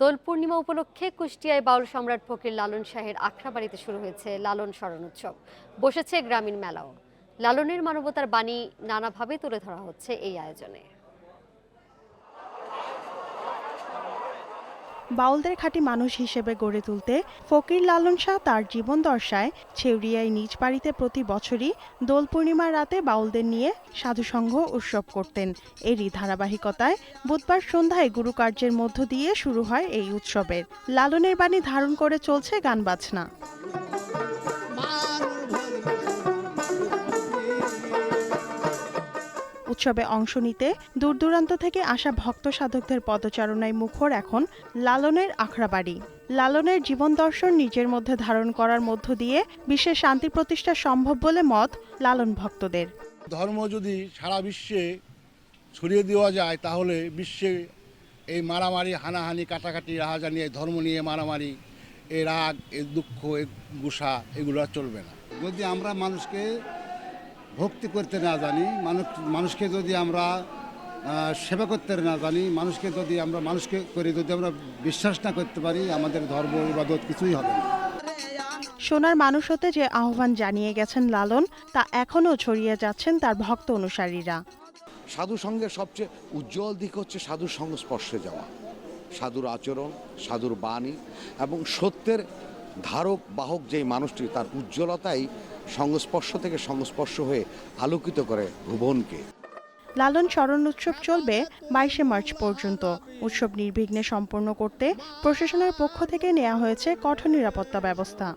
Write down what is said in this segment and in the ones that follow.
দোল পূর্ণিমা উপলক্ষে কুষ্টিয়ায় বাউল সম্রাট ফকির লালন শাহের আখড়াবাড়িতে শুরু হয়েছে লালন স্মরণ উৎসব। বসেছে গ্রামীণ মেলাও। লালনের মানবতার বাণী নানাভাবে তুলে ধরা হচ্ছে এই আয়োজনে। বাউলদের খাঁটি মানুষ হিসেবে গড়ে তুলতে ফকির লালন শাহ তার জীবন দর্শায় ছেউরিয়ায় নিজ বাড়িতে প্রতি বছরই দোল পূর্ণিমার রাতে বাউলদের নিয়ে সাধুসংঘ উৎসব করতেন। এরই ধারাবাহিকতায় বুধবার সন্ধ্যায় গুরুকার্যের মধ্য দিয়ে শুরু হয় এই উৎসবের। লালনের বাণী ধারণ করে চলছে গান বাজনা। উৎসবে অংশ নিতে দূর দূরান্ত থেকে আসা ভক্ত সাধকদের পদচারণায় মুখর এখন লালনের আখড়াবাড়ি লালনের জীবন দর্শন নিজের মধ্যে ধারণ করার মধ্য দিয়ে বিশ্বের শান্তি প্রতিষ্ঠা সম্ভব বলে মত লালন ভক্তদের। ধর্ম যদি সারা বিশ্বে ছড়িয়ে দেওয়া যায়, তাহলে বিশ্বে এই মারামারি, হানাহানি, কাটাকাটি, রাহাজানি, এই ধর্ম নিয়ে মারামারি এ রাগ এ দুঃখ এ গুসা, এগুলো চলবে না। যদি আমরা মানুষকে ভক্তি করতে না জানি মানুষ মানুষকে যদি আমরা সেবা করতে না জানি মানুষকে যদি আমরা মানুষকে করে যদি আমরা বিশ্বাস না করতে পারি আমাদের ধর্ম ইবাদত কিছুই হবে না। সোনার মানুষ হতে যে আহ্বান জানিয়ে গেছেন লালন তা এখনও ছড়িয়ে যাচ্ছেন তার ভক্ত অনুসারীরা। সাধু সঙ্গে সবচেয়ে উজ্জ্বল দিক হচ্ছে সাধুর সংস্পর্শে যাওয়া। সাধুর আচরণ সাধুর বাণী এবং সত্যের ধারক বাহক যেই মানুষটি তার উজ্জ্বলতাই সংস্পর্শ থেকে সংস্পর্শ হয়ে আলোকিত করে ভুবনকে। লালন স্মরণ উৎসব চলবে বাইশে মার্চ পর্যন্ত। উৎসব নির্বিঘ্নে সম্পন্ন করতে প্রশাসনের পক্ষ থেকে নেওয়া হয়েছে কঠোর নিরাপত্তা ব্যবস্থা।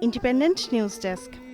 Independent News Desk.